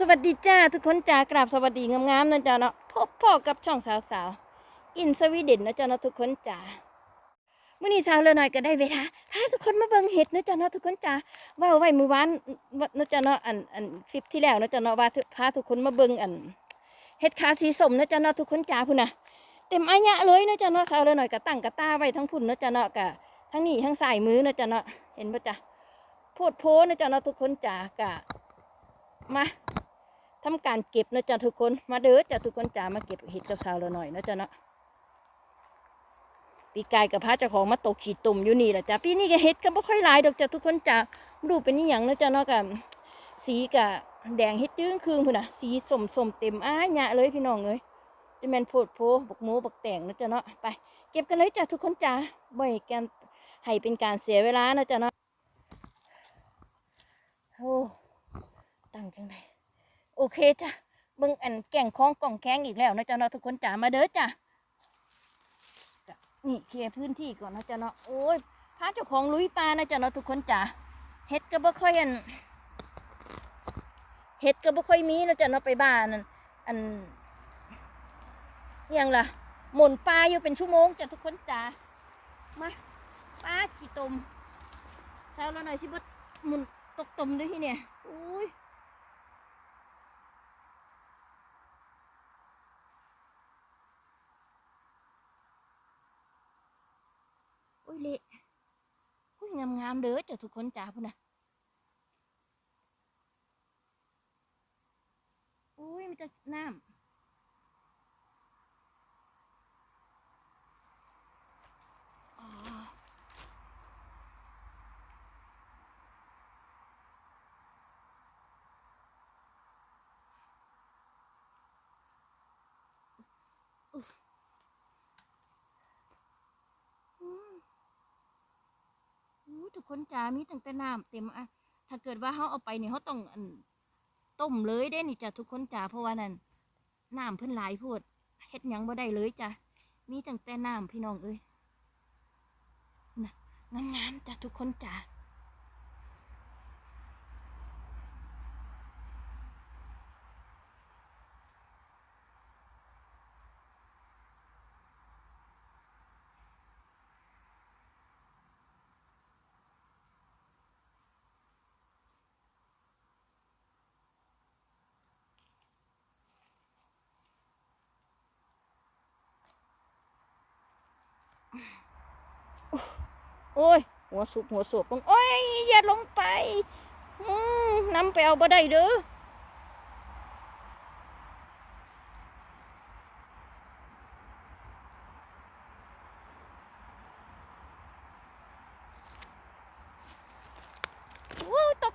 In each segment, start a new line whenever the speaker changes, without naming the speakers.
สวัสดีจ้าทุกคนจ้ากราบสวัสดีงามๆนะจ้าเนาะพบพ่อกับช่องสาวๆอินสวีเดนนะจ้าเนาะทุกคนจ้าเมื่อนี้เช้าเลยหน่อยก็ได้เวลาพาทุกคนมาเบิ่งเห็ดนะจ้าเนาะทุกคนจ้าว่าไว้มือวานนะจ้าเนาะอันอันคลิปที่แล้วนะจ้าเนาะว่าพาทุกคนมาเบิ่งอันเห็ดขาสีสมนะจ้าเนาะทุกคนจ้าพุ่นนะเต็มอายะเลยนะจ้าเนาะเช้าเลยหน่อยก็ตั้งกระตาไว้ทั้งพุ่นนะจ้าเนาะกะทั้งนี้ทั้งสายมือนะจ้าเนาะเห็นปะจ้าโพดโพนะจ้าเนาะทุกคนจ้ากะมา ทำการเก็บนะจ๊ะทุกคนมาเด้อจ้ะทุกคนจ๋ามาเก็บเห็ดกับสาวเราหน่อยนะจ๊ะเนาะปีกายกับพระเจ้าของมาตกขีดตุ่มอยู่นี่แหละจ้ะปีนี้ก็เห็ดก็ไม่ค่อยหลายดอกจ้ะทุกคนจ๋าดูเป็นนี่อย่างนะจ๊ะเนาะกับสีกับแดงเห็ดจึ้งคืนพุ่นน่ะสีสมสมเต็มอ้ายหยะเลยพี่น้องเอ้ยจะแมนโพดโพบักหมูบักแตงนะจ๊ะเนาะไปเก็บกันเลยจ้ะทุกคนจ๋าบ่อยกันให้เป็นการเสียเวลานะจ๊ะเนาะโอ้ตั้งจังได โอเคจ้ะเบิ่งอันแก่งคล้องกล่องแข้งอีกแล้วนะจ๊ะเนาะทุกคนจ๋ามาเด้อจ้ะนี่เคลียร์พื้นที่ก่อนนะจ๊ะเนาะโอ้ยพาเจ้าของลุยปลานะจ๊ะเนาะทุกคนจ๋าเฮ็ดก็บ่ค่อยอันเฮ็ดก็บ่ค่อยมีนะจ๊ะเนาะไปบ้านนั่นอันยังล่ะหมุนปลาอยู่เป็นชั่วโมงจ้ะทุกคนจ๋ามาปลาขี้ตมเช้าแล้วหน่อยสิบ่หมุนตกตมด้วยที่เนี่ย อุ้ยเละอุ้ยงามเด้อจ้ะทุกคนจ้าพุ่นนะอุ้ยมีแต่น้ำอ๋ออืม อู้ทุก คนจ้ามีตั้งแต่น้ำเต็มอะถ้าเกิดว่าเขาเอาไปเนี่ยเขาต้องต้มเลยได้นี่จ้ะทุกคนจ้าเพราะว่านั่นน้ำเพิ่นหลายพูดเฮ็ดยังบ่ได้เลยจ้ะมีตั้งแต่น้ำพี่น้องเอ้ยนะงามๆจ้ะทุกคนจ้า โอ้ย หัวสุบหัวโศบลงโอ้ย อย่าลงไปอืมนำไปเอาบ่ได้เด้อตก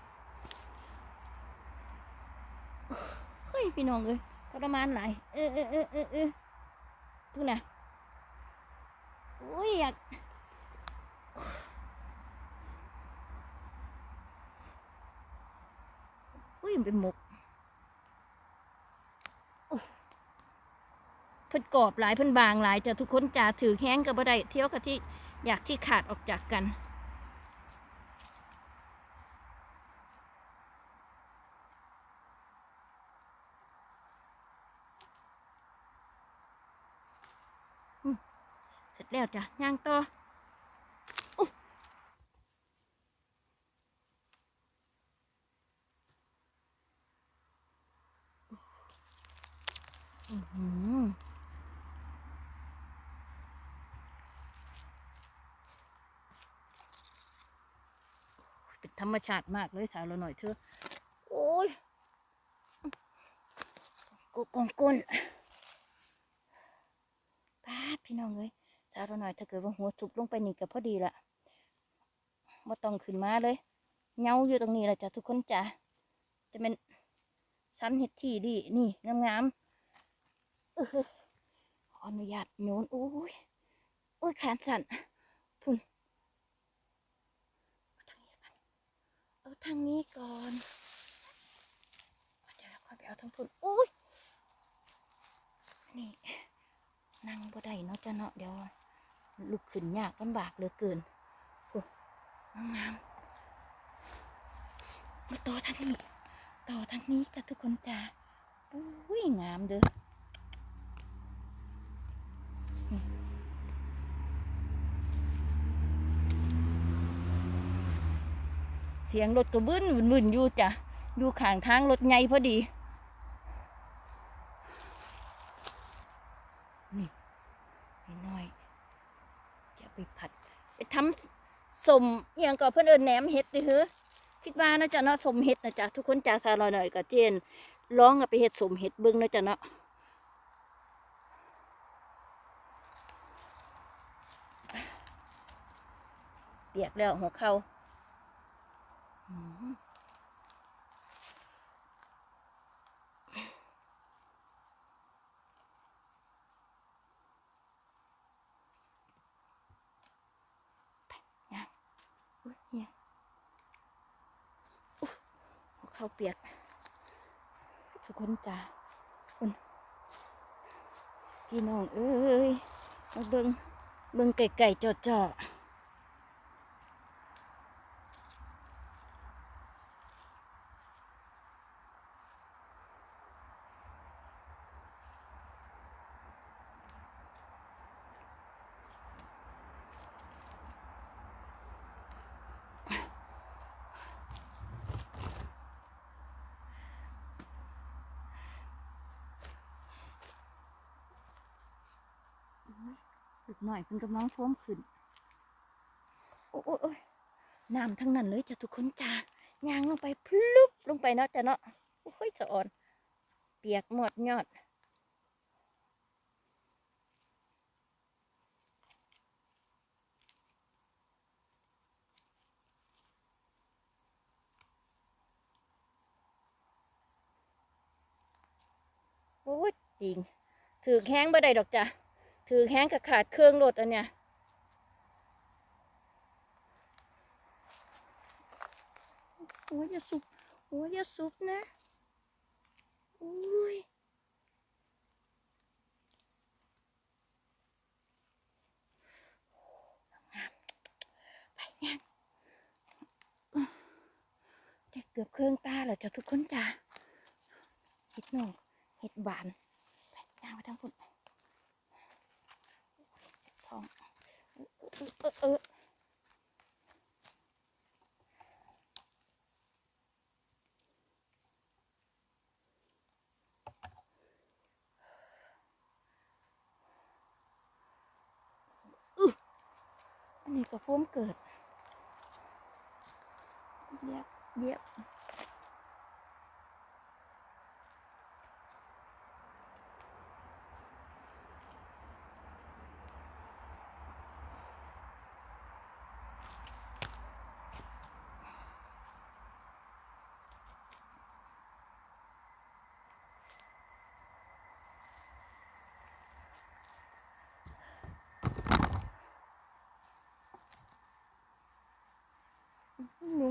เฮ้ยพี่น้องเอ้ยทรมานหลายเออเออเออเออเออดูนะอุ้ยอยาก อุ้ยมัน เป็นมกเพิ่นกรอบหลายเพิ่นบางหลายจะทุกคนจ่าถือแห้งกับบ่ได้เที่ยวกับที่อยากที่ขาดออกจากกันเสร็จแล้วจ้ะย่างต่ออุ๊ยอื้อหือเป็นธ รมชาติมากเลยสาวเราหน่อยเธอโอ้ยกูกงก้นพาดพี่น้องเลยสาวเราหน่อยถ้าเกิดว่าหัวจุบลงไปนี่ก็พอดีละม่ต้องขึ้นมาเลยเงาอยู่ตรงนี้แหละจ้ะทุกคนจ้ะจะเป็นสันเห็ดที่ดีนี่งามๆออขออนุญาตโยนโอ้ยโอ้ยแขนสั่นพุ่นเอา ทางนี้ก่อน เดี๋ยวค่อยไปเอาทางพุ่นโอ้ยนี่นั่งบ่ได้เนาะจ้ะเนาะเดี๋ยวลุกขึ้นยากลำบากเหลือเกินโอ้งามมาต่อทางนี้ ต่อทางนี้จ้ะทุกคนจ้าอุ้ยงามเด้อ เสียงรถกระบึ้นบึนๆอยู่จ้ะอยู่ข้างทางรถไงพอดีนี่นิดหน่อยจะไปผัด ไปทำสมอหย่างก็เพื่อนเอินแหนมเห็ดดิเฮ้อคิดว่านะจ๊ะเนาะสมเห็ดนะจ๊ะทุกคนจ้าซาลอยหน่อยกับเจนร้องกับไปเห็ดสมเห็ดเบิ้งนะจ๊ะเนาะเปียกแล้วหัวเข่า อืมยังอุ้ยเนี่ยอุ๊ยหัวเขาเปียกทุคนจ้าคุณพี่น้องเอ้ยมาเบิงเบิงไก่ไก่จอจอ หน่อยเพิ่นกำลังท่วมขึ้นโอ้โอ้ยน้ำทั้งนั้นเลยจ้ะทุกคนจ้ายางลงไปพลุบลงไปเนาะจ้ะเนาะโอ้ยสะอ่อน เปียกหมดยอดโอ้ยจริงถือแข้งบ่ได้ดอกจ้ะ ถือแข้งกับขาดเครื่องรถอันเนี้ยโอ้ยอย่าสุบโอ้ยอย่าสุบนะโอ้ยงามไปยังได้เกือบเครื่องตาแล้วจ้ะทุกคนจ้ะเห็ดหนองเห็ดบานไปย่างไปทางพุ่นท้อง เออเออเอออื้ออันนี้ก็พ่วมเกิดเยียบเยียบ หนู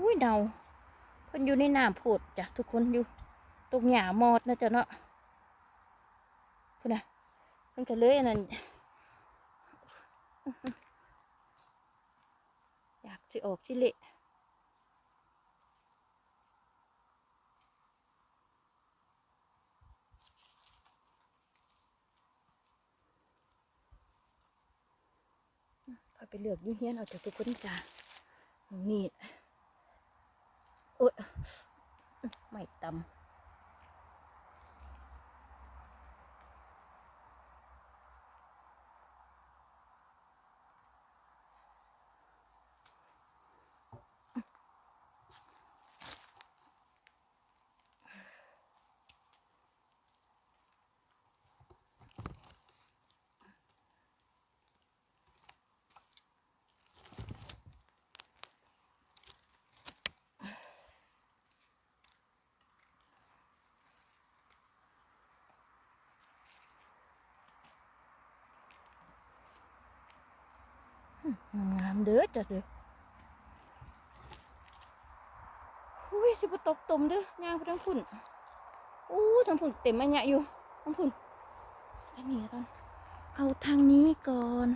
อุ้ยเดาเพิ่นอยู่ในน้ำโพดจ้ะทุกคนอยู่ตรงหญ้ามอดนะจ๊ะเนาะพุ่นนะเพิ่นก็เลยอันนั้นอยากสิออกสิเละไปเลือกยุ่งเฮียนเอาจากทุกคนจ้ะนี่ ไม่ตำ งามเด้อจ้ะเด้ออุ้ยสิบตกตมเด้อยางไปทั้งพุ่นอู้ทั้งพุ่นเต็มอันเนี้ยอยู่ทั้งพุ่นอันนี้ก่อนเอาทางนี้ก่อน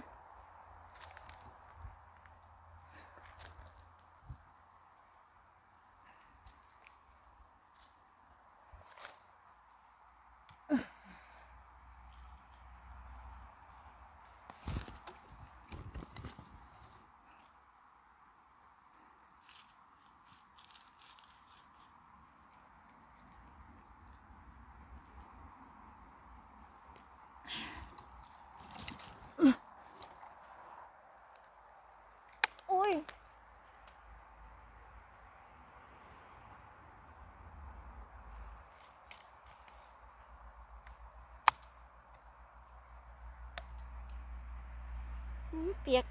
เปียก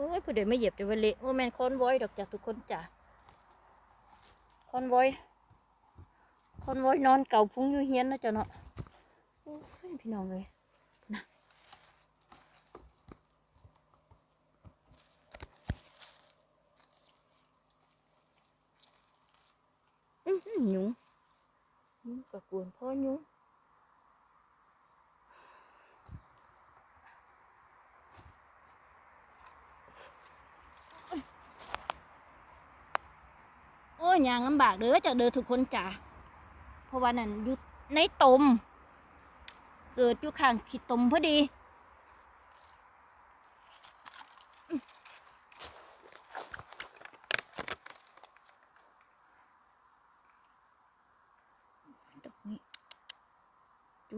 โอ้ยผู้ใดไม่เหยียบจะเวเละโอ้แมนคอนไว้ดอกจากทุกคนจ้ะคอนไว้คอนไว้นอนเก่าพุงอยู่เฮียนนะจ๊ะเนาะโอ้ยพี่น้องเลยนะอื้อหือห ยุงยุงกะกวนพ่อหยุงโอ้ยยางลำบากเด้อจากเด้อทุกคนจ้ะเพราะว่านั่นอยู่ในตม เกิดอยู่ข้างขีดตมพอดี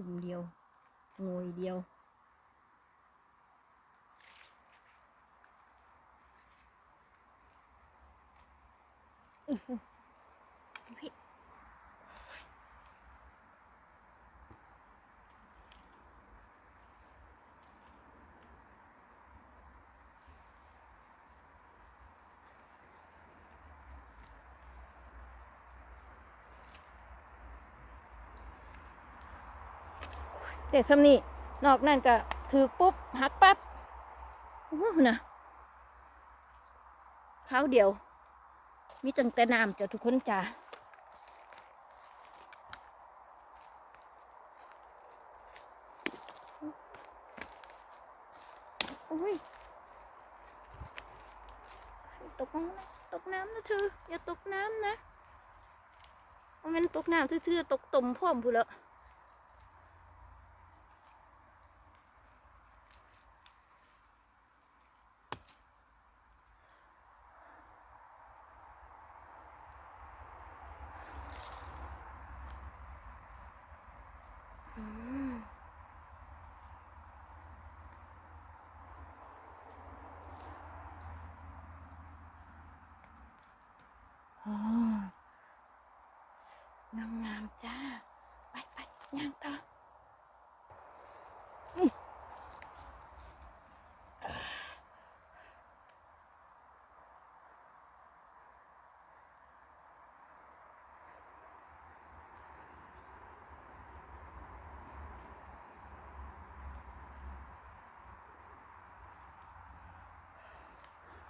จุ่มเดียวงวยเดียวพี่ เด็กสำนี่นอกนั่นก็ถือปุ๊บหักปั๊บนะข้าวเดียว มีตั้งแต่น้ำจะทุกคนจ้าโอ้ยตกน้ำนะตกน้ำนะเธออย่าตกน้ำนะมันตกน้ำซื่อๆตกตมพร้อมพูแล้ว อ๋องามงามๆจ้า ไปไปย่างต่ออื้อ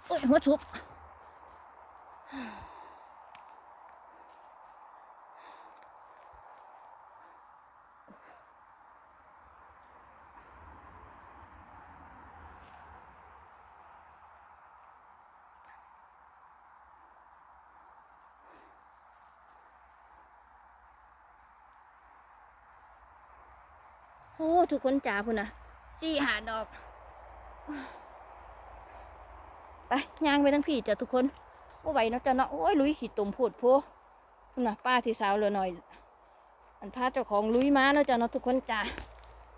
โอ้ยหัวชุบโอ้ ทุกคนจ๋าพุ่นนะสี่หาดอก ไปย่างไปทั้งพี่จ้ะทุกคนว่าไหวเนาะจ้ะเนาะโอ้ยลุยขีดตุ่มพูดพูพุ่นะป้าที่สาวเหลยหน่อย อันพาเจ้าของลุยมาเนาะจ้ะเนาะทุกคนจ๋า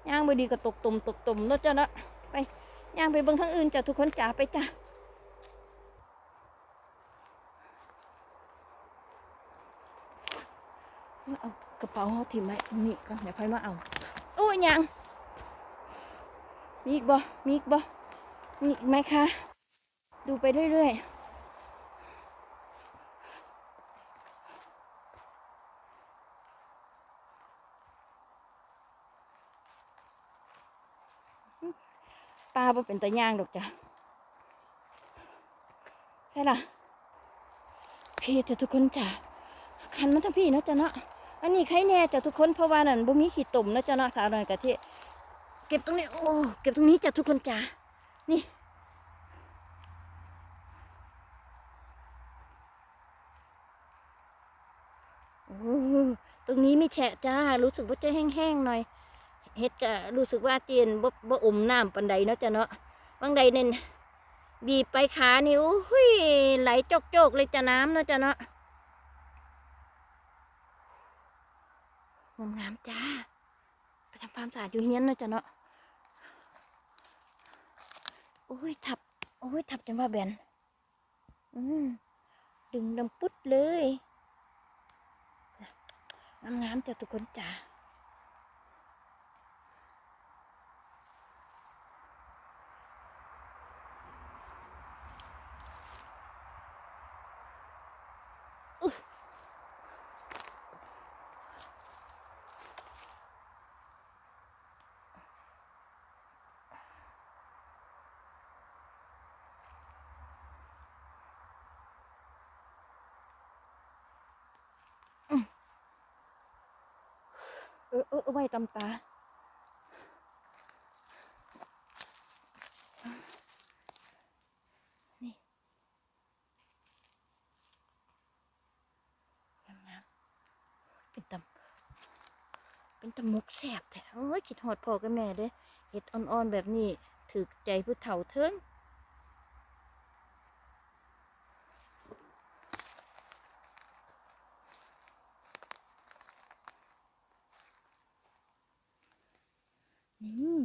ย่างไปดีก็ตกตุ่มตกตุ่มเนาะจ้ะเนาะไปย่างไปเบิ่งทั้งอื่นจ้ะทุกคนจ๋าไปจ้ะเอากระเป๋าเขาถิ่มไว้นี้ก่อนเดี๋ยวค่อยมาเอาโอ้ยยังมีอีกบ่มีอีกบ่มีอีกไหมคะ ดูไปเรื่อยๆปลาเป็นตะย่างดอกจ้ะใช่ล่ะ พี่จะทุกคนจ้ะคันมาทั้งพี่เนาะจ้ะเนาะอันนี้ใครแน่จ้ะทุกคนเพราะว่านั่นบ่มีขี้ตุ่มนะจ้ะเนาะสาวน่อยกะที่เก็บตรงนี้โอ้เก็บตรงนี้จ้ะทุกคนจ้ะนี่โอ้ นี้มีแฉะจ้า รู้สึกว่าจะแห้งๆหน่อย เฮ็ดกะรู้สึกว่าเตียนบ่บ่อมน้ำปันใดเนาะจ้ะเนาะบางใดเน่นบีบไปขานี่โอ้ยไหลจกๆเลยจ้ะน้ำเนาะจ้ะเนาะงมงามจ้า ไปทำความสะอาดอยู่เฮียนเนาะจ้ะเนาะโอ้ยทับ โอ้ยทับจนว่าแบน อืมดึงดำปุ๊ดเลย งามๆจ้ะทุกคนจ้า เออเออไว้ตำตา นี่งามๆเป็นตำเป็นตำมุกแสบแท้โอ้ยคิดหอดพอกับแม่เด้เห็ดอ่อนๆแบบนี้ ถือใจผู้เฒ่าเทิง นี่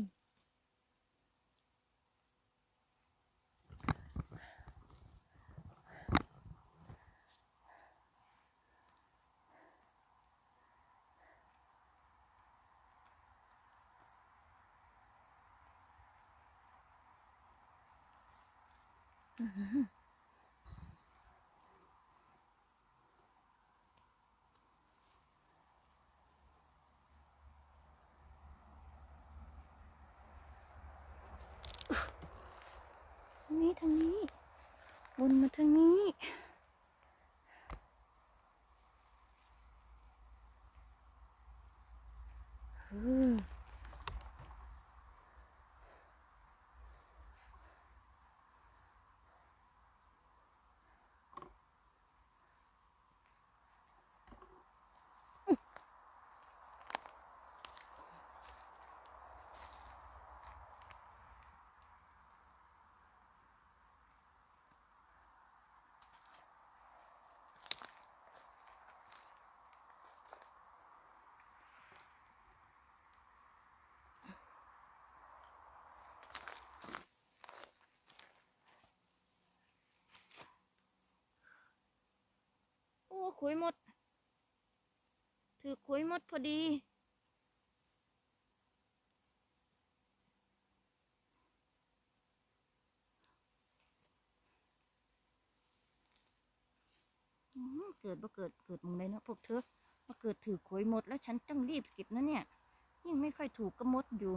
อื้อหือนี่ทางนี้ วนมาทางนี้อืม โอ้ขุยหมด ถือขุยหมดพอดีเกิดบ่เกิดเกิดมึงเลยเนาะพวกเธอมาเกิดถือขวยหมดแล้วฉันต้องรีบเก็บนะเนี่ย ยิ่งไม่ค่อยถูกก็มดอยู่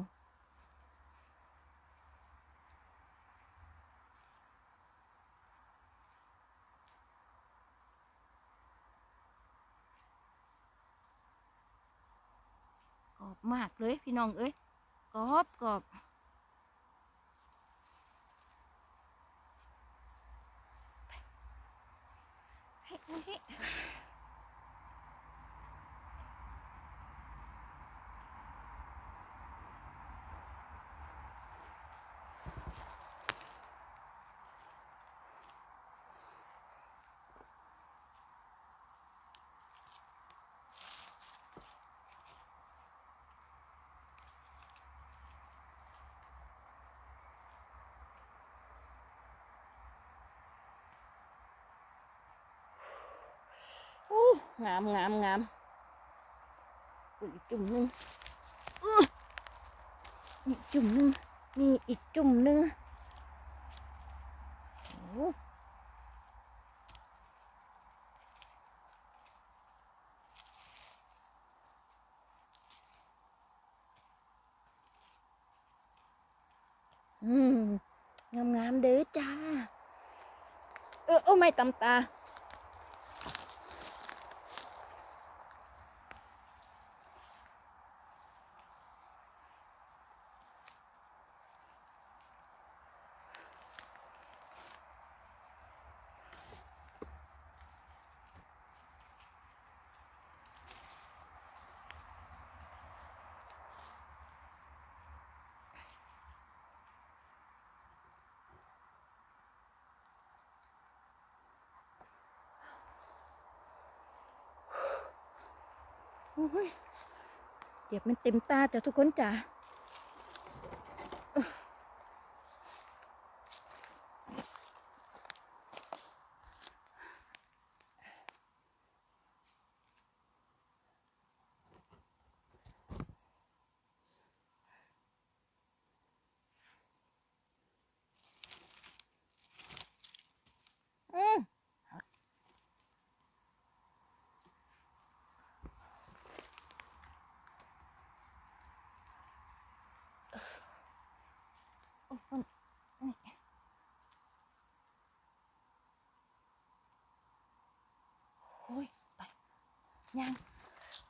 กรอบ มากเลยพี่น้องเอ้ยกรอบกรอบเฮ้ย งามงามงามอุ๊ยอีกจุ่มหนึงอื้ออีกจุ่มหนึงนี่อีกจุ่มหนึงโอ้อืมงามงามๆเด้อจ้า เออโอ้ไม่ตำตา มันเต็มตาจ้ะทุกคนจ้ะ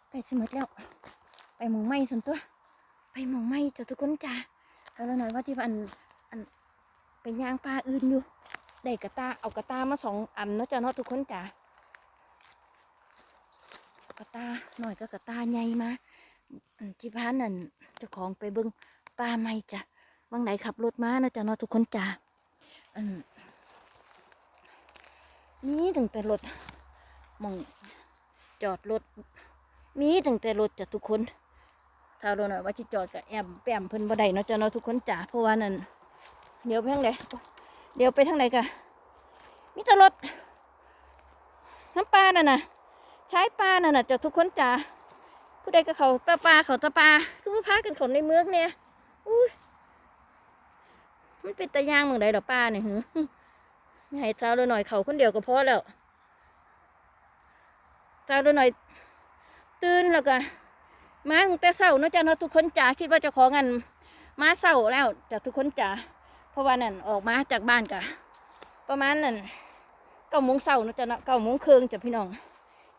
ใกล้สิหมดแล้ว ไปมองไม้ส่วนตัว ไปมองไม้จ้ะทุกคนจ้าเอาแล้วหน่อยว่าที่อันอันไปย่างปลาอื่นอยู่ได้กระตาเอากระตามาสองอันเนาะจ้ะเนาะทุกคนจ้ากระตาหน่อยก็กระตาใหญ่มาอันที่พานนั่นเจ้าของไปเบิ้งปลาใหม่จ้ะบางไหนขับรถมานะจ้ะเนาะทุกคนจ้าอันนี่ตั้งแต่รถมอง จอดรถมีตั้งแต่รถจ้ะทุกคนถ้าเราหน่อยว่าจิจอดกับแอมแปมเพิ่นบ่ได้เนาะจ้ะเนาะทุกคนจ้าเพราะว่านั่นเดี๋ยวไปทางไหนเดี๋ยวไปทางไหนกะมีแต่รถน้ำปลาน่ะนะใช้ปลาน่ะนะจ้ะทุกคนจ้าผู้ใดก็เขาตาปลาเขาตาปลาคือผู้พากันขาในเมืองเนี่ยอุ้ยมันเป็นตะยางเมืองใดดอปลาเนี่ยหือไม่ให้เจ้าเราหน่อยเขาคนเดียวก็พอแล้ว เจ้าเราหน่อย ตื่นแล้วก็มาตั้งแต่เช้าเนาะจ้ะเนาะทุกคนจ๋าคิดว่าจะของกันมาเช้าแล้วจ้ะทุกคนจ๋าเพราะว่านั่นออกมาจากบ้านกะประมาณนั่นเก้าโมงเช้าเนาะจ้ะเนาะเก้าโมงครึ่งจ้ะพี่น้อง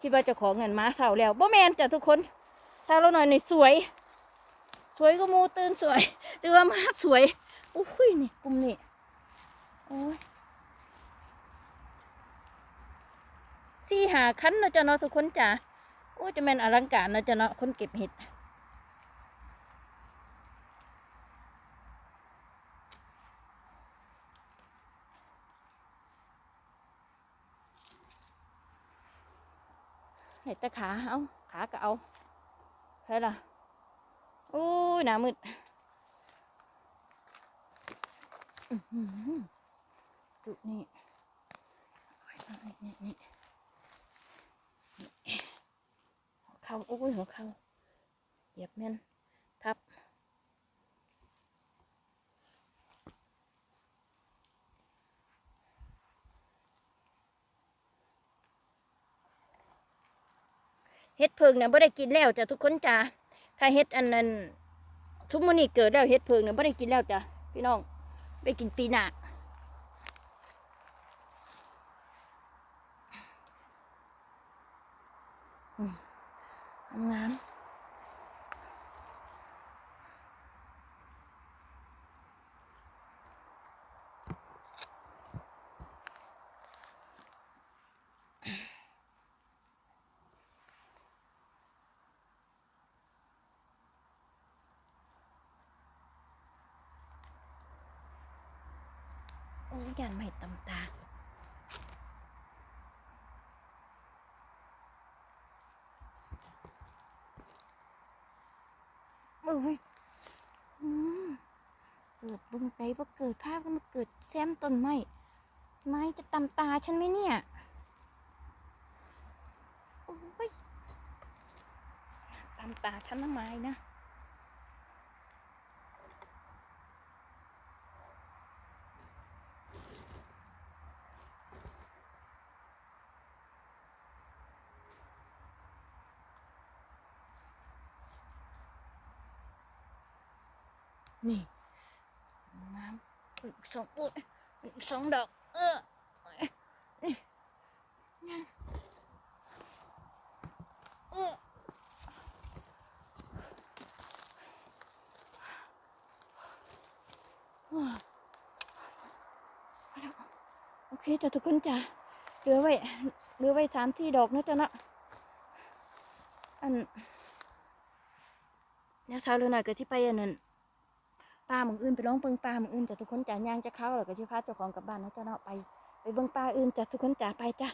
คิดว่าจะของเงินมาเช้าแล้วบ่แมนจ้ะทุกคนเช้าเราหน่อยนี่สวย สวยก็มูตื่นสวยหรือว่ามาสวยอุ้ยนี่กลุ่มนี่โอ้ย ที่หาคันเนาะจ้ะเนาะทุกคนจ๋าโอ้ยจะเป็นอลังการนะจ๊ะเนาะคนเก็บเห็ดเห็ดแต่ขาเอาขาก็เอาใช่ล่ะโอ้ยหนามืดอือหือจุนี่โอ้ยเอานี่นี่นี่ หัวเข่าโอ้ยหัวเข่าเหยียบแม่นทับเฮ็ดเพิงเนี่ยไม่ได้กินแล้วจ้ะทุกคนจ้าถ้าเฮ็ดอันนั้นทุกมื้อนี้เกิดแล้วเฮ็ดเพิงเนี่ยไม่ได้กินแล้วจ้ะพี่น้องไปกินปีหน้า งามโอ้ยยันไม่ตำตา เอ้ยอืมเกิดบึงไปว่เกิดภาพก็มาเกิดแซมต้นไม้ไม้จะตำตาฉันไหมเนี่ยโอ้ยตำตาฉันนะไม้นะนี่ สองอุ้ยอีกสองดอก เออเออโอเคจ้ะทุกคนจ้ะเหลือไว้เหลือไว้สามสี่ดอกนะจ๊ะนะอันเนี่ยเช้าเลยหน่อยก็ที่ไปอันนั้น ปลามึงอื่นไปร้องเบิ่งป้ามึงอื่นจะทุกคนจ่าย่างจะเข้าแล้วก็ชิพาเจ้าของกลับบ้านนะจ้ะเนาะไป ไปเบิ่งป้าอื่นจะทุกคนจ่าไปจ้ะ